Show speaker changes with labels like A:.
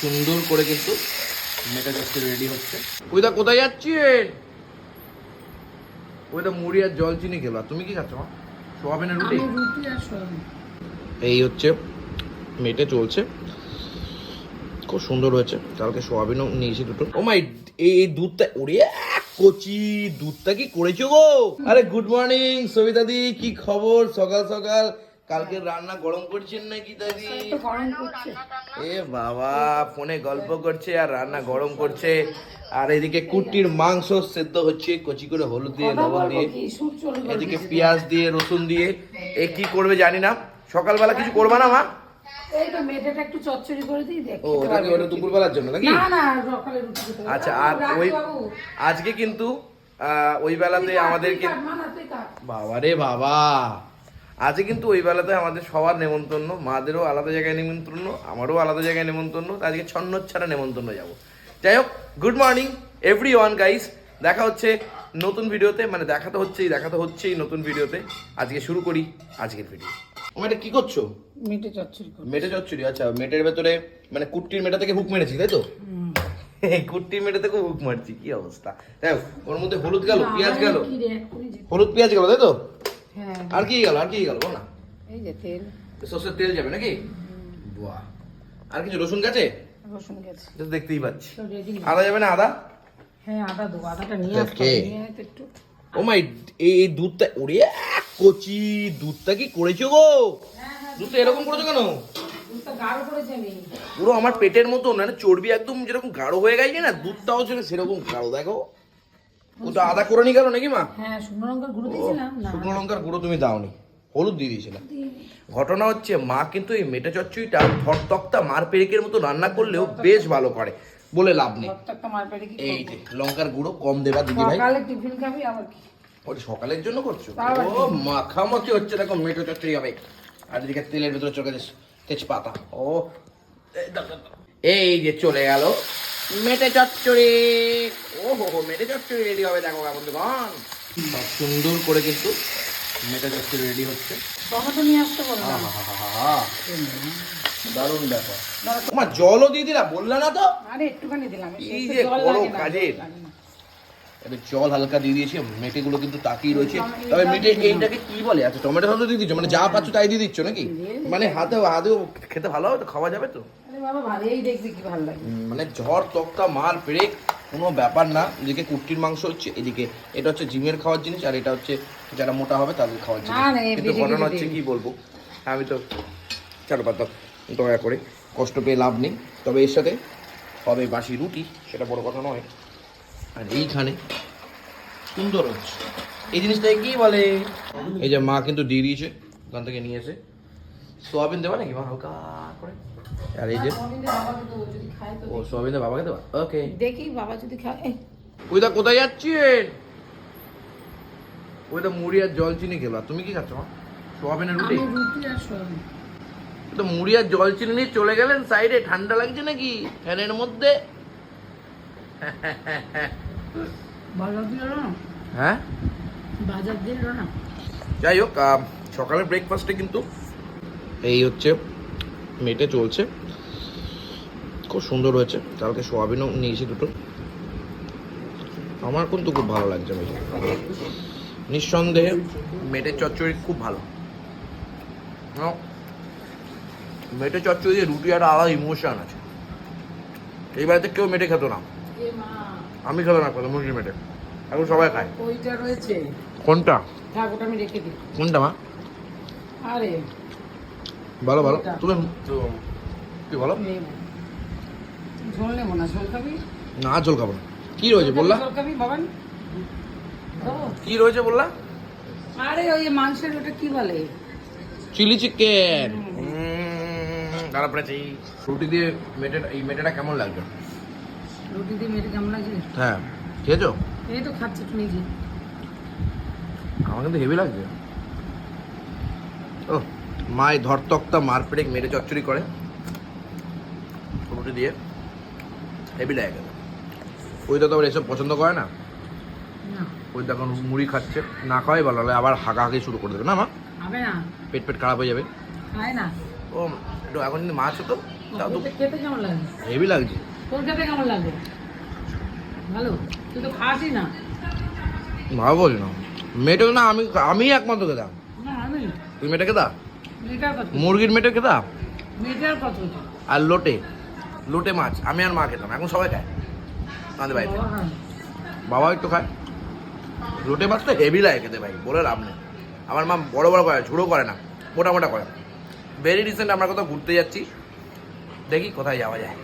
A: সুন্দর করে কিন্তু মেটা যাচ্ছে রেডি হচ্ছে। ওইদা কোথায় যাচ্ছেন? ওইদা মুড়ি আর জল চিনি খেলো। তুমি কি খাচ্ছ সোয়াবিনের রুটি?
B: আমি রুটি আর সয়াবিন।
A: এই হচ্ছে মেটে চলছে। খুব সুন্দর হয়েছে। কালকে সোয়াবিনও নিয়েছি দুটো। ও মাই এই দুধটা আহ, কচি দুধটা কি করেছ গো? আরে গুড মর্নিং সবিতা দি কি খবর? সকাল সকাল। কালকে রান্না গরম করছেন নাকি দাদি? এ বাবা ফোনে গল্প করছে আর রান্না গরম করছে। আর এদিকে কুটির মাংস সেদ্ধ হচ্ছে কচি করে হলুদ দিয়ে লবণ দিয়ে এদিকে পেঁয়াজ দিয়ে রসুন দিয়ে। এ কি করবে জানি না। সকালবেলা কিছু করবে না মা। আচ্ছা আর ওই আজকে কিন্তু ওই বেলাতে আমাদেরকে। বাবা রে বাবা। আজকে কিন্তু ওই বেলাতে আমাদের সবার নেমন্তন্ন মাদেরও আলাদা জায়গায় নেমন্তন্ন আমারও আলাদা জায়গায় নেমন্তন্ন তো আজকে ছন্ন ছাড়া নেমন্তন্ন যাব। যাই হোক good morning everyone guys দেখা হচ্ছে নতুন ভিডিওতে মানে দেখা তো হচ্ছেই দেখা তো হচ্ছেই নতুন ভিডিওতে। আজকে শুরু করি আজকের ভিডিও ও এটা কি করছ?
B: মেটে চচ্চড়ি
A: মেটে চচ্চড়ি আচ্ছা মেটের ভেতরে মানে কুট্টির মেটা থেকে হুক মেরেছি তাই তো? এই কুট্টির মেটে থেকে হুক মারছি কি অবস্থা? দেখ ওর মধ্যে হলুদ গেল পেঁয়াজ গেল? হলুদ পেঁয়াজ গেল তাই তো? আর কি গেল আর কি গেল বল না।
B: এই যে তেল।
A: সর্ষের তেল যাবে নাকি? বাহ। আর কিছু রসুন গেছে?
B: রসুন গেছে।
A: দেখতেই পাচ্ছি। আদা যাবে না আদা?
B: হ্যাঁ আদা দেবো। আদাটা নিয়ে আসতে নিয়ে একটু।
A: ও মাই এই এই দুধটা ওরে কচি দুধটা কি করেছ গো? দুধটা এরকম করেছ কেন?
B: দুধটা গাঢ় করেছি আমি।
A: পুরো আমার পেটের মতো মানে চর্বি একদম যেরকম গাঢ় হয়ে গেছে না দুধটাও ছিল সেরকম গাঢ় দেখো। ওটা আদা করে নি গেল নাকি মা?
B: হ্যাঁ শুকনো লঙ্কার গুঁড়ো দিয়েছিলাম না।
A: শুকনো লঙ্কার গুঁড়ো তুমি দাওনি। হলুদ দিয়ে দিয়েছিলাম। ঘটনা হচ্ছে মা কিন্তু এই মেটে চচ্চড়িটা ভরতক্তা মার পেরেকের মতো রান্না করলেও বেশ ভালো করে বলে লাভ নেই। এই যে লঙ্কার গুঁড়ো কম দেবা দিদি ভাই।
B: সকালে টিফিন খাবি আবার কি?
A: ওটা সকালের জন্য করছ? ও মাখামাখি হচ্ছে দেখো মেটে চচ্চড়ি হবে। আর এদিকে তেলের ভেতরে চলে গেছে তেজপাতা। ও। এই যে চলে গেল। মেটে চচ্চড়ি। ও হো হো মেটে চচ্চড়ি রেডি হবে দেখো বন্ধুগণ। সব সুন্দর করে কিন্তু মেটে চচ্চড়ি রেডি হচ্ছে।
B: টমেটো নিয়ে আসতে বলো
A: দারুণ ব্যাপার। তোমার জলও দিয়ে দিলা বললা না তো?
B: আরে একটুখানি দিলাম।
A: এই যে
B: জল
A: বড় কাজের।
B: জল
A: এবার জল হালকা দিয়ে দিয়েছি মেটে গুলো কিন্তু তাকিয়ে রয়েছে। তবে মেটে এইটাকে কি বলে? আচ্ছা টমেটো সস দিয়ে দিচ্ছ মানে যা পাচ্ছ তাই দিয়ে দিচ্ছ নাকি? মানে হাতে হাতেও খেতে ভালো হবে তো খাওয়া যাবে তো? মানে ঝড় তক্তা মার পেরেক কোনো ব্যাপার না। এদিকে কুট্টির মাংস হচ্ছে এদিকে এটা হচ্ছে জিমের খাওয়ার জিনিস আর এটা হচ্ছে যারা মোটা হবে তাদের খাওয়ার জিনিস। কিন্তু ঘটনা হচ্ছে কি বলব? আমি তো চালো বাদ দয়া করে কষ্ট পেয়ে লাভ নেই। তবে এর সাথে হবে বাসি রুটি সেটা বড় কথা নয়। আর এইখানে সুন্দর হচ্ছে। এই জিনিসটাকে কি বলে? এই যে মা কিন্তু দিয়ে দিয়েছে ওখান থেকে নিয়ে এসে। সোয়াবিন দেবা নাকি মা? হালকা করে। আর এই যে? ও বাবাকে দেবা? ওকে
B: দেখি বাবা যদি খায়।
A: ওইদা কোথায় যাচ্ছেন? ওইদা মুড়ি আর জল চিনি খেলো তুমি কি খাচ্ছ? সোয়াবিনের রুটি?
B: রুটি আর সয়াবিন।
A: তো মুড়ি আর জল চিনি নিয়ে চলে গেলেন সাইডে। ঠান্ডা লাগছে নাকি ফ্যানের মধ্যে? হ্যাঁ?
B: বাজার দিয়ে না?
A: যাই হোক সকালের ব্রেকফাস্টে কিন্তু এই হচ্ছে মেটে চলছে। খুব সুন্দর হয়েছে। কালকে সোয়াবিনও নিয়েছি দুটো। আমার কিন্তু খুব ভালো লাগছে মেটে। নিঃসন্দেহে মেটের চচ্চড়ি খুব ভালো। মেটে চচ্চড়ি দিয়ে রুটি একটা আলাদা ইমোশন আছে। এই বাড়িতে কেউ মেটে খেত না। আমি খেতাম না খেতাম মুরগি মেটে। এখন সবাই খায়।
B: ওইটা রয়েছে।
A: কোনটা?
B: থাক ওটা আমি রেখে দিই।
A: কোনটা মা?
B: আরে।
A: ভালো ভালো। তুমি তো- কি বলো?
B: ঝোল নেব না ঝোল খাবি?
A: না জল খাব না। কি রয়েছে বললা?
B: ঝোল খাবি বাবান?
A: কি রয়েছে বললা?
B: আরে ওই মাংসের ওটা কি বলে?
A: Chilli chicken. খারাপ আছে রুটি দিয়ে মেটে এই মেটেটা কেমন লাগছে
B: রুটি দিয়ে মেরে কেমন লাগছে?
A: হ্যাঁ। খেয়েছো?
B: এই তো খাচ্ছি একটু নিজে
A: আমার কিন্তু হেভি লাগছে। ও মাই ধরতক্তা মার পেটেক মেরে চচ্চড়ি করে। রুটি দিয়ে হেভি লাগে। খেতে। ওই তো আবার এসব পছন্দ করে না? ওই তো এখন মুড়ি খাচ্ছে। না খাওয়াই ভালো হলে আবার হাঁকাহাঁকি শুরু করে দেবে না মা? পেট পেট খারাপ হয়ে যাবে।
B: না।
A: ও একটু এখন কিন্তু মাছ হতো তা তো
B: খেতে- কেমন লাগে?
A: হেভি লাগছে।
B: তোর খেতে কেমন লাগে? ভালো? তুই তো খাসই না।
A: বলি না। মেয়েটা না আমি আমি একমাত্র খেতাম।
B: না আমি।
A: তুই
B: কত?
A: মুরগির মেটে
B: খেতাম কত?
A: আর লোটে? লোটে মাছ আমি আর মা খেতাম এখন সবাই খায়। আমাদের বাড়িতে। বাবা একটু খায়। লোটে মাছ তো হেভি লাগে খেতে ভাই বলে লাভ নেই। আমার মা বড় বড় করে ঝুড়ো করে না মোটা মোটা করে। ভেরি রিসেন্ট আমরা কোথাও ঘুরতে যাচ্ছি। দেখি কোথায় যাওয়া যায়।